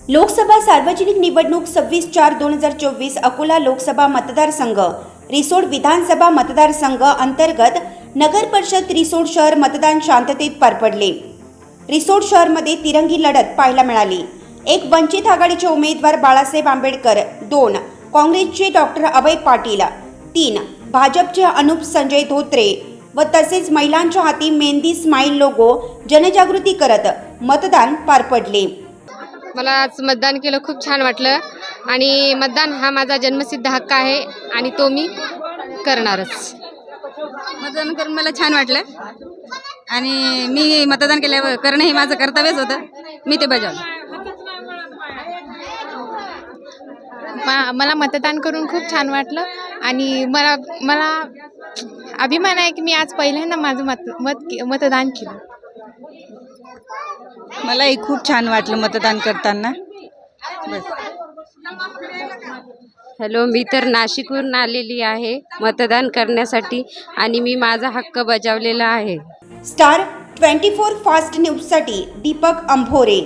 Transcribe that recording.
लोकसभा सार्वजनिक निवडणूक सव्वीस चार दोन हजार चोवीस अकोला लोकसभा मतदारसंघ रिसोड विधानसभा मतदारसंघ अंतर्गत नगर परिषद रिसोड शहर मतदान शांततेत पार पडले रिसोड शहरमध्ये तिरंगी लढत पाहायला मिळाली. एक वंचित आघाडीचे उमेदवार बाळासाहेब आंबेडकर दोन काँग्रेसचे डॉक्टर अभय पाटील तीन भाजपचे अनुप संजय धोत्रे व तसेच महिलांच्या हाती मेहंदी स्माईल लोगो जनजागृती करत मतदान पार पडले मला आज मतदान केलं खूप छान वाटलं. आणि मतदान हा माझा जन्मसिद्ध हक्क आहे आणि तो मी करणारच. मतदान करून मला छान वाटलं. आणि मी मतदान केल्यावर करणं हे माझं कर्तव्यच होतं. मी ते बजावलं. मला मतदान करून खूप छान वाटलं. आणि मला मला अभिमान आहे की मी आज पहिल्यांदा माझं मत मत मतदान केलं. मलाही खूप छान वाटलं मतदान करताना. बस. हॅलो मी तर नाशिकहून आलेली आहे मतदान करण्यासाठी आणि मी माझा हक्क बजावलेला आहे. स्टार ट्वेंटी फोर फास्ट न्यूजसाठी दीपक अंभोरे.